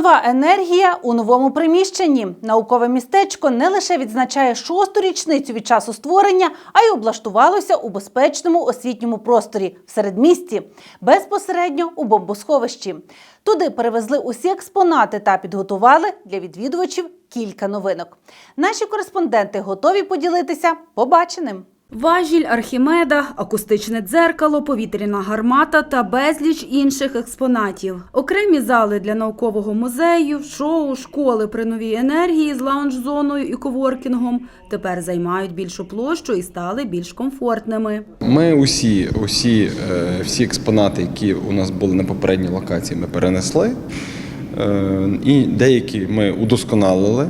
Нова енергія у новому приміщенні. Наукове містечко не лише відзначає шосту річницю від часу створення, а й облаштувалося у безпечному освітньому просторі в середмісті, безпосередньо у бомбосховищі. Туди перевезли усі експонати та підготували для відвідувачів кілька новинок. Наші кореспонденти готові поділитися побаченим. Важіль Архімеда, акустичне дзеркало, повітряна гармата та безліч інших експонатів. Окремі зали для наукового музею, шоу, школи при новій енергії з лаунж-зоною і коворкінгом тепер займають більшу площу і стали більш комфортними. Ми усі, усі, е, всі експонати, які у нас були на попередній локації, ми перенесли. Е, І деякі ми удосконалили.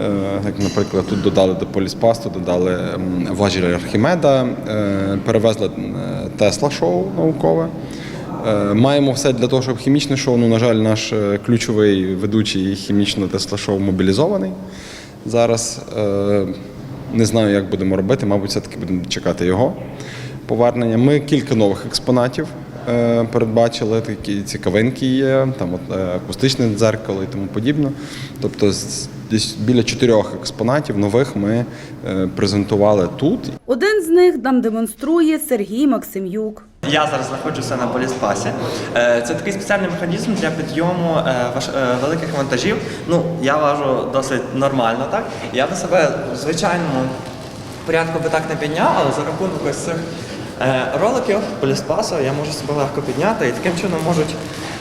Е, Як, наприклад, тут додали до поліспасту, додали важіль Архімеда, е, перевезли Тесла шоу наукове. Е, Маємо все для того, щоб хімічне шоу. Ну, на жаль, наш ключовий ведучий хімічного Тесла шоу мобілізований. Зараз не знаю, як будемо робити, мабуть, все-таки будемо чекати його повернення. Ми кілька нових експонатів передбачили, такі цікавинки є, там акустичне дзеркало і тому подібне. Тобто десь біля чотирьох експонатів нових ми е, презентували тут. Один з них нам демонструє Сергій Максимюк. Я зараз знаходжуся на поліспасі. Е, Це такий спеціальний механізм для підйому е, великих вантажів. Ну, я важу досить нормально, так? Я би себе в звичайному порядку би так не підняв, але за рахунок ось цих роликів поліспасу я можу себе легко підняти і таким чином можуть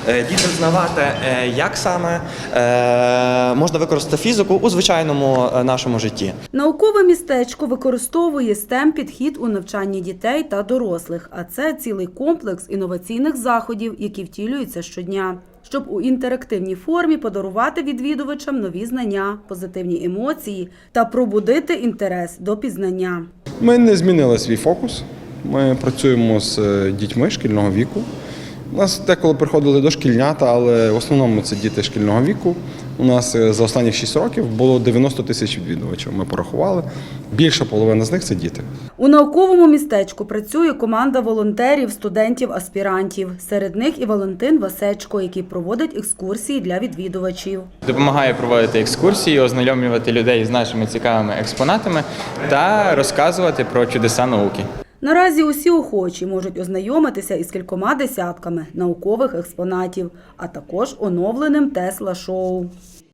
е, діти знавати, е, як саме е, можна використати фізику у звичайному е, нашому житті. Наукове містечко використовує stem підхід у навчанні дітей та дорослих, а це цілий комплекс інноваційних заходів, які втілюються щодня, щоб у інтерактивній формі подарувати відвідувачам нові знання, позитивні емоції та пробудити інтерес до пізнання. Ми не змінили свій фокус. Ми працюємо з е, дітьми шкільного віку. У нас деколи приходили дошкільнята, але в основному це діти шкільного віку. У нас е, за останні 6 років було 90 тисяч відвідувачів. Ми порахували. Більша половина з них це діти. У науковому містечку працює команда волонтерів, студентів, аспірантів. Серед них і Валентин Васечко, який проводить екскурсії для відвідувачів. Допомагає проводити екскурсії, ознайомлювати людей з нашими цікавими експонатами та розказувати про чудеса науки. Наразі усі охочі можуть ознайомитися із кількома десятками наукових експонатів, а також оновленим Тесла шоу.